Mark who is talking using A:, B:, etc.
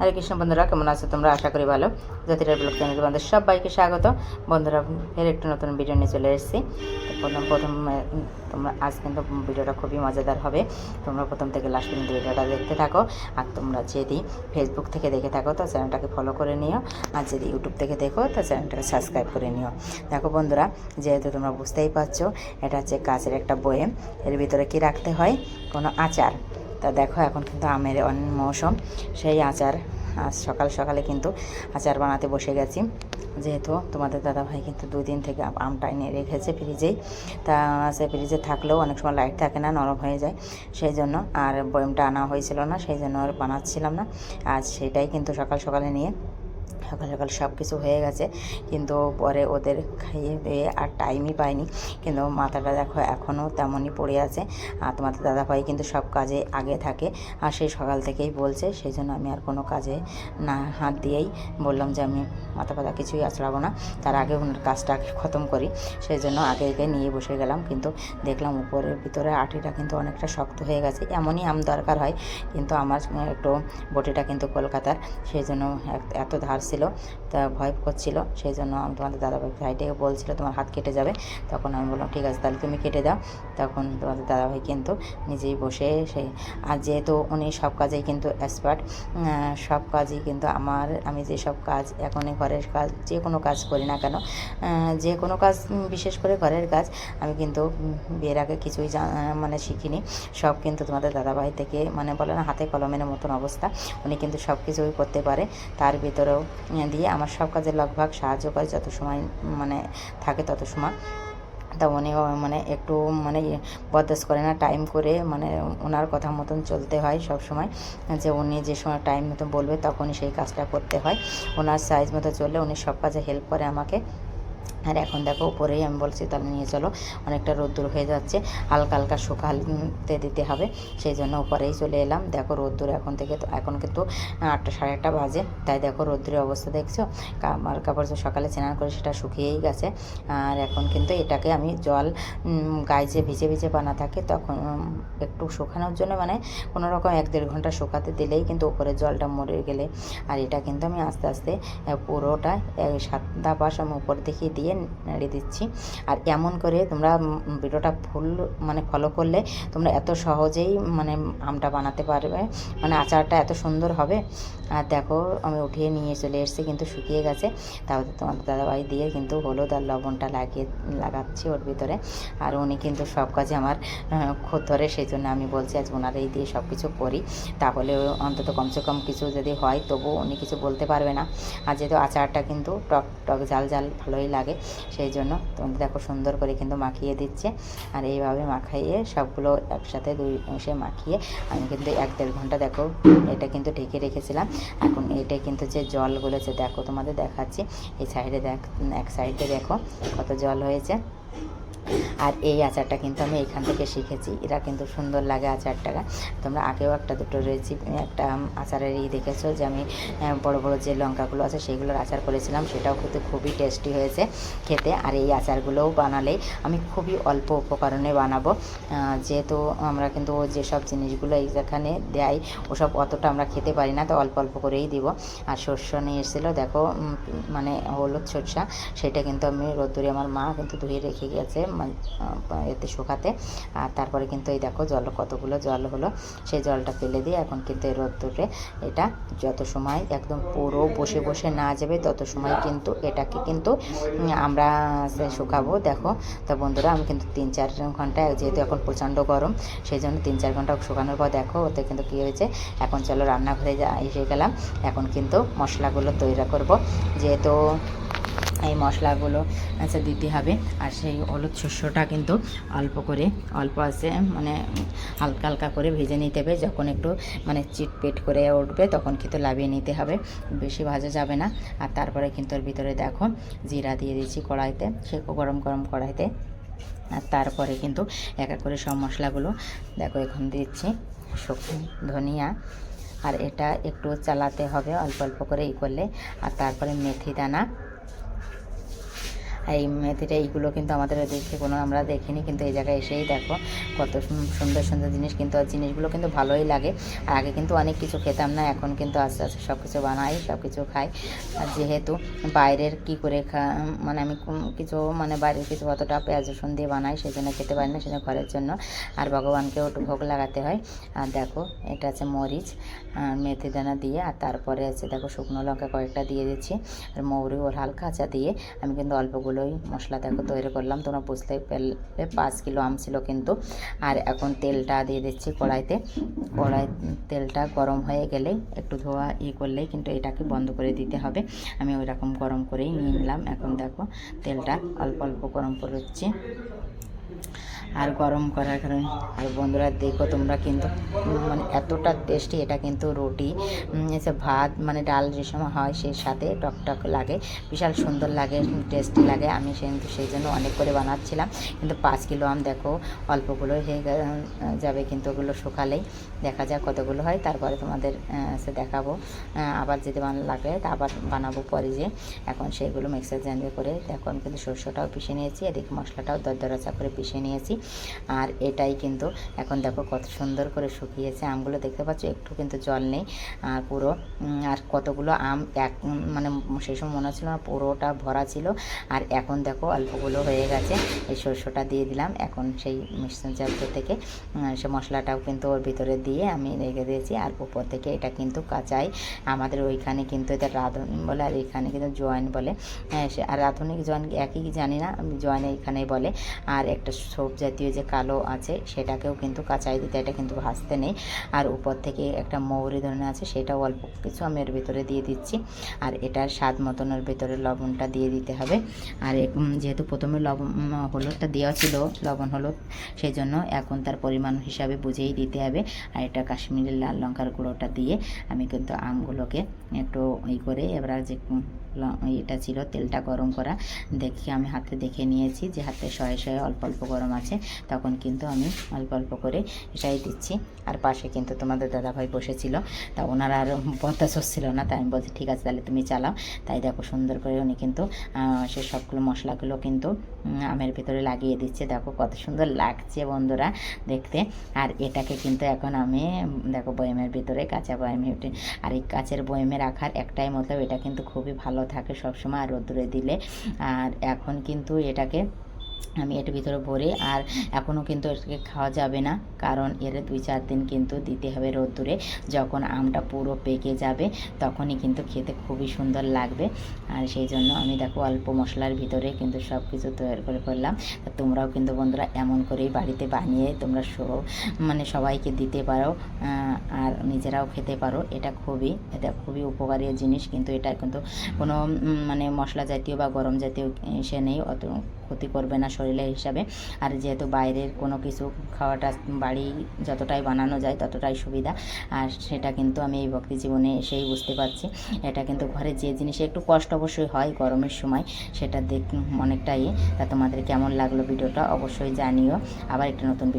A: হরে কৃষ্ণ বন্ধুরা, কেমন আছো তোমরা? আশা করি ভালো। জ্যোতিরার ব্লগ চ্যানেলে তোমাদের সবাইকে স্বাগত। বন্ধুরা, ফের একটু নতুন ভিডিও নিয়ে চলে এসেছি। প্রথম প্রথম তোমরা আজ কিন্তু ভিডিওটা খুবই মজাদার হবে। তোমরা প্রথম থেকে লাস্ট পর্যন্ত ভিডিওটা দেখতে থাকো। আর তোমরা যদি ফেসবুক থেকে দেখে থাকো, তো চ্যানেলটাকে ফলো করে নিও। আর যদি ইউটিউব থেকে দেখো, তো চ্যানেলটাকে সাবস্ক্রাইব করে নিও। দেখো বন্ধুরা, যেহেতু তোমরা বুঝতেই পারছ, এটা হচ্ছে কাঁচের একটা বয়েম এর ভিতরে কি রাখতে হয়? কোনো আচার। তা দেখো, এখন কিন্তু আমের অনেক মৌসুম। সেই আচার আজ সকাল সকালে কিন্তু আচার বানাতে বসে গেছি। যেহেতু তোমাদের দাদাভাই কিন্তু দুই দিন থেকে আমটা এনে রেখেছে ফ্রিজেই তা সে ফ্রিজে থাকলেও অনেক সময় লাইট থাকে না, নরম হয়ে যায়। সেই জন্য আর বয়মটা আনা হয়েছিল না, সেই জন্য আর বানাচ্ছিলাম না। আজ সেটাই কিন্তু সকাল সকালে নিয়ে সকাল সকাল সব কিছু হয়ে গেছে। কিন্তু পরে ওদের খাইয়ে দিয়ে আর টাইমই পাইনি। কিন্তু মাথাটা দেখো এখনও তেমনই পড়ে আছে। আর তোমাদের দাদাভাই কিন্তু সব কাজে আগে থাকে। আর সেই সকাল থেকেই বলছে সেই জন্য আমি আর কোনো কাজে না, হাত দিয়েই বললাম যে আমি মাথা পাতা কিছুই আছড়াবো না। তার আগে ওনার কাজটা খতম করি। সেই জন্য আগে আগে নিয়ে বসে গেলাম। কিন্তু দেখলাম উপরের ভিতরে আটিটা কিন্তু অনেকটা শক্ত হয়ে গেছে। এমনই আম দরকার হয়। কিন্তু আমার একটু বটিটা কিন্তু কলকাতার। সেই জন্য এত ধার ছিল তা ভয় করছিল, সেই জন্য আমি তোমাদের দাদাভাই ভাইটাকে বলছিল, তোমার হাত কেটে যাবে। তখন আমি বললাম, ঠিক আছে, তাহলে তুমি কেটে দাও। তখন তোমাদের দাদাভাই কিন্তু নিজেই বসে সেই, আর যেহেতু উনি সব কাজেই কিন্তু এক্সপার্ট সব কাজই কিন্তু আমার, আমি যে সব কাজ এখনই ঘরের কাজ, যে কোনো কাজ করি না কেন যে কোনো কাজ বিশেষ করে ঘরের কাজ, আমি কিন্তু বিয়ের আগে কিছুই মানে শিখিনি। সব কিন্তু তোমাদের দাদাভাই থেকে মানে বলে না, হাতে কলমের মতন অবস্থা। উনি কিন্তু সব কিছুই করতে পারে, তার ভিতরেও দিয়ে আমার সব কাজে লগভাগ, সাহায্য করে যত সময় মানে থাকে তত সময়। তা উনি মানে একটু মানে বরদাস্ত করে না টাইম করে মানে ওনার কথা মতন চলতে হয় সব সময়। যে উনি যে সময় টাইম মতো বলবে তখনই সেই কাজটা করতে হয়। ওনার সাইজ মতো চললে উনি সব কাজে হেল্প করে আমাকে। আর এখন দেখো উপরেই আমি বলছি, তাহলে নিয়ে চলো। অনেকটা রোদ্দুর হয়ে যাচ্ছে, হালকা হালকা শুকাতে দিতে হবে, সেই জন্য উপরেই চলে এলাম। দেখো রোদ্দুর এখন থেকে তো, এখন কিন্তু আটটা সাড়ে আটটা বাজে। তাই দেখো রোদ্দুরের অবস্থা দেখছ? আমার কাপড় যে সকালে স্নান করে সেটা শুকিয়েই গেছে। আর এখন কিন্তু এটাকে আমি জল গায়ে যে ভিজে ভিজে বানা থাকে, তখন একটু শুকানোর জন্য মানে কোনো রকম এক দেড় ঘণ্টা শুকাতে দিলেই কিন্তু উপরে জলটা মরে গেলে। আর এটা কিন্তু আমি আস্তে আস্তে পুরোটা সাতটা পাশ আমি উপর দিকে দিয়ে নেড়ে দিচ্ছি। আর এমন করে তোমরা ভিডিওটা ফুল মানে ফলো করলে তোমরা এত সহজেই মানে আমটা বানাতে পারবে। মানে আচারটা এত সুন্দর হবে। আর দেখো, আমি উঠিয়ে নিয়ে চলে এসেছি, কিন্তু শুকিয়ে গেছে। তাহলে তোমাদের দাদাভাই দিয়ে কিন্তু হলুদ আর লবণটা লাগিয়ে, লাগাচ্ছি ওর ভিতরে। আর উনি কিন্তু সব কাজে আমার খোদ ধরে সেই জন্য আমি বলছি, আজ ওনারাই দিয়ে সব কিছু করি। তাহলে অন্তত কমসে কম কিছু যদি হয় তবু উনি কিছু বলতে পারবে না। আর যেহেতু আচারটা কিন্তু টক টক ঝাল ঝাল ভালোই লাগে সেই জন্য তোমাদের দেখো সুন্দর করে কিন্তু মাখিয়ে দিচ্ছে। আর এইভাবে মাখাইয়ে সবগুলো একসাথে দুই অংশে মাখিয়ে আমি কিন্তু এক দেড় ঘণ্টা দেখো এটা কিন্তু ঢেকে রেখেছিলাম। এখন এটা কিন্তু যে জল যে দেখো তোমাদের দেখাচ্ছি। এই সাইডে দেখ, এক সাইডে দেখো কত জল হয়েছে। আর এই আচারটা কিন্তু আমি এখান থেকে শিখেছি। এরা কিন্তু সুন্দর লাগে আচারটা। তোমরা আগেও একটা দুটো রেসিপি একটা আচারের ই দেখেছ যে আমি বড় বড় যে লঙ্কাগুলো আছে সেইগুলোর আচার করেছিলাম, সেটাও কিন্তু খুবই টেস্টি হয়েছে খেতে। আর এই আচারগুলোও বানালে আমি খুবই অল্প উপকরণে বানাবো। যেহেতু আমরা কিন্তু যেসব জিনিসগুলো এইখানে দেয়, ওসব অতটা আমরা খেতে পারি না, তো অল্প অল্প করেই দিব। আর শস্য নিয়ে এসেছিল, দেখো মানে হলুদ সরষা, সেটা কিন্তু আমি রোদ্দুরে আমার মা কিন্তু ধুয়ে রেখে গেছে। এতে শুকাতে। আর তারপরে কিন্তু এই দেখো জল, কতগুলো জল হলো, সেই জলটা ফেলে দিয়ে এখন কিন্তু এই রোদ্দুরে এটা যত সময় একদম পুরো বসে বসে না যাবে, তত সময় কিন্তু এটাকে কিন্তু আমরা শুকাবো। দেখো, তো বন্ধুরা, আমি কিন্তু তিন চার ঘণ্টা, যেহেতু এখন প্রচণ্ড গরম সেই জন্য তিন চার ঘণ্টা শুকানোর পর দেখো, ওতে কিন্তু কী হয়েছে, এখন চলো রান্নাঘরে এসে গেলাম। এখন কিন্তু মশলাগুলো তৈরি করব। যেহেতু এই মশলাগুলো আচ্ছা দিতে হবে। আর সেই হলুদ শস্যটা কিন্তু অল্প করে, অল্প আছে মানে হালকা হালকা করে ভেজে নিতে হবে। যখন একটু মানে চিটপেট করে উঠবে তখন কিন্তু লাভিয়ে নিতে হবে, বেশি ভাজা যাবে না। আর তারপরে কিন্তু ওর ভিতরে দেখো জিরা দিয়ে দিচ্ছি কড়াইতে, সে গরম গরম কড়াইতে। আর তারপরে কিন্তু এক এক করে সব মশলাগুলো দেখো এখন দিচ্ছি, শুকনো ধনিয়া। আর এটা একটু চালাতে হবে, অল্প অল্প করে ই করলে। আর তারপরে মেথি দানা। এই মেথিটা এইগুলো কিন্তু আমাদের দেখে কোনো আমরা দেখিনি, কিন্তু এই জায়গায় এসেই দেখো কত সুন- সুন্দর সুন্দর জিনিস কিন্তু জিনিসগুলো কিন্তু ভালোই লাগে। আর আগে কিন্তু অনেক কিছু খেতাম না, এখন কিন্তু আস্তে আস্তে সব কিছু বানাই সব কিছু খাই। আর যেহেতু বাইরের কি করে খা মানে আমি কিছু মানে বাইরের কিছু অতটা পেঁয়াজ, রসুন দিয়ে বানাই, সেই জন্য খেতে পারি না সেজন্য ঘরের জন্য। আর ভগবানকেও একটু ভোগ লাগাতে হয়। আর দেখো, এটা আছে মরিচ মেথি দানা দিয়ে, আর তারপরে আছে দেখো শুকনো লঙ্কা কয়েকটা দিয়ে দিচ্ছি। আর মৌরি ওর হালকা আচা দিয়ে আমি কিন্তু অল্পগুলোই মশলা দেখো তৈরি করলাম। তোমরা বুঝতে পারলে পাঁচ কিলো আম ছিল কিন্তু। আর এখন তেলটা দিয়ে দিচ্ছি কড়াইতে। কড়াই তেলটা গরম হয়ে গেলে একটু ধোয়া ই করলেই কিন্তু এটাকে বন্ধ করে দিতে হবে। আমি ওই রকম গরম করেই নিয়ে নিলাম। এখন দেখো তেলটা অল্প অল্প গরম করছি আর গরম করার কারণে। আর বন্ধুরা, দেখো তোমরা কিন্তু মানে এতটা টেস্টি এটা কিন্তু রুটি এসে ভাত মানে ডাল যে সময় হয়, সেই সাথে টকটক লাগে। বিশাল সুন্দর লাগে টেস্টি লাগে। আমি কিন্তু সেই জন্য অনেক করে বানাচ্ছিলাম। কিন্তু পাঁচ কিলো আম, দেখো, অল্পগুলো হয়ে যাবে কিন্তু ওগুলো শুকালেই। দেখা যাক কতগুলো হয়, তারপরে তোমাদের সে দেখাবো। আবার যদি বানানো লাগে, তা আবার বানাবো পরে যে। এখন সেইগুলো মিক্সার জানিয়ে করে আমি কিন্তু সরষেটাও পিষে নিয়েছি, এদিকে মশলাটাও দরদরাচা করে পিষে নিয়েছি। আর এটাই কিন্তু এখন দেখো কত সুন্দর করে শুকিয়েছে আমগুলো দেখতে পাচ্ছ, একটু কিন্তু জল নেই। আর পুরো আর কতগুলো আম এক মানে সেই সময় মনে হচ্ছিল না পুরোটা ভরা ছিল। আর এখন দেখো অল্পগুলো হয়ে গেছে, এই সরষেটা দিয়ে দিলাম। এখন সেই মিশ্রণ জাতীয় থেকে সে মশলাটাও কিন্তু ওর ভিতরে দিয়ে আমি রেখে দিয়েছি। আর উপর থেকে এটা কিন্তু কাঁচাই। আমাদের ওইখানে কিন্তু এটা রাঁধুনি বলে আর এখানে কিন্তু জয়েন বলে। হ্যাঁ সে, আর রাঁধুনি জয়েন, একই জানি না, জয়েন এইখানেই বলে। আর একটা সব জাতীয় যে কালো আছে সেটাকেও কিন্তু কাঁচাই দিতে, এটা কিন্তু ভাজতে নেই। আর উপর থেকে একটা মৌরি ধরনের আছে, সেটাও অল্প কিছু আমি এর ভিতরে দিয়ে দিচ্ছি। আর এটার স্বাদ মতনের ভিতরে লবণটা দিয়ে দিতে হবে। আর যেহেতু প্রথমে লবণ হলুদটা দেওয়া ছিল, লবণ, হলুদ সেই জন্য এখন তার পরিমাণ হিসাবে বুঝেই দিতে হবে। আর এটা কাশ্মীরি লাল লঙ্কার গুঁড়োটা দিয়ে আমি কিন্তু আমগুলোকে একটু ই করে, এবার যে এটা ছিল তেলটা গরম করা। দেখে আমি হাতে দেখে নিয়েছি যে হাতে শয়ে শয়ে অল্প অল্প গরম আছে। তখন কিন্তু আমি অল্প অল্প করে এটাই দিচ্ছি। আর পাশে কিন্তু তোমাদের দাদাভাই বসেছিল। তা ওনার আর বদাস হচ্ছিল না, তাই আমি বলছি, ঠিক আছে, তাহলে তুমি চালাও। তাই দেখো সুন্দর করে উনি কিন্তু সে সবগুলো মশলাগুলো কিন্তু আমের ভিতরে লাগিয়ে দিচ্ছে। দেখো কত সুন্দর লাগছে বন্ধুরা দেখতে। আর এটাকে কিন্তু এখন আমি, দেখো বয়েমের ভিতরে, কাঁচা বয়েমে আর এই কাচের বয়েমে রাখার একটাই মতলব, এটা কিন্তু খুবই ভালো থাকে সবসময় আর রোদ্দুরে দিলে। আর এখন কিন্তু এটাকে আমি এটার ভিতরে ভরে আর এখনও কিন্তু এটাকে খাওয়া যাবে না, কারণ এর দুই চার দিন কিন্তু দিতে হবে রোদ্দুরে। যখন আমটা পুরো পেকে যাবে, তখনই কিন্তু খেতে খুবই সুন্দর লাগবে। আর সেই জন্য আমি দেখো অল্প মশলার ভিতরে কিন্তু সব কিছু তৈরি করে তা তোমরাও কিন্তু বন্ধুরা এমন করেই বাড়িতে বানিয়ে তোমরা সো- মানে সবাইকে দিতে পারো আর নিজেরাও খেতে পারো। এটা খুবই এটা খুবই উপকারী জিনিস, কিন্তু এটা কিন্তু কোনো মানে মশলা জাতীয় বা গরম জাতীয় সে নেই, অত ক্ষতি করবে না শরীরের হিসাবে। আর যেহেতু বাইরের কোনো কিছু খাওয়াটা বাড়ি যতটাই বানানো যায় ততটাই সুবিধা। আর সেটা কিন্তু আমি এই ভক্তি জীবনে এসেই বুঝতে পারছি। এটা কিন্তু ঘরে যে জিনিসে একটু কষ্ট অবশ্যই হয় গরমের সময়, সেটা দেখ অনেকটাই। তা তোমাদের কেমন লাগল ভিডিওটা অবশ্যই জানিও। আবার একটা নতুন ভিডিও